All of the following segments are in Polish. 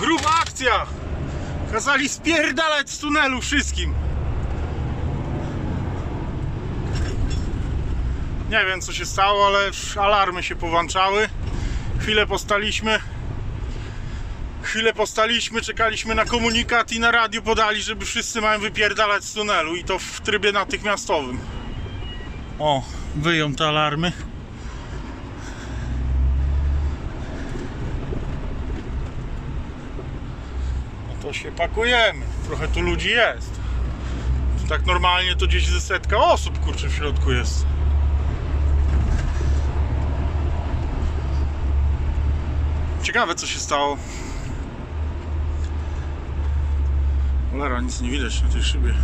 Gruba akcja! Kazali spierdalać z tunelu wszystkim. Nie wiem co się stało, ale alarmy się powłączały. Chwilę postaliśmy. Chwilę postaliśmy, czekaliśmy na komunikat i na radiu podali, żeby wszyscy mają wypierdalać z tunelu i to w trybie natychmiastowym. O, wyją te alarmy. To się pakujemy. Trochę tu ludzi jest. Tak normalnie to gdzieś ze setka osób kurczę w środku jest. Ciekawe co się stało. Cholera, nic nie widać na tej szybie.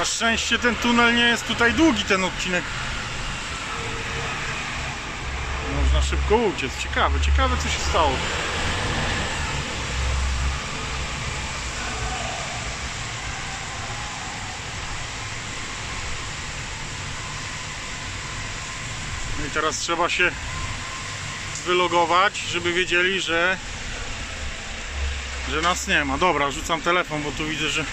Na szczęście ten tunel nie jest tutaj długi, ten odcinek. Można szybko uciec. Ciekawe, ciekawe co się stało. No i teraz trzeba się wylogować, żeby wiedzieli, że że nas nie ma. Dobra, rzucam telefon, bo tu widzę, że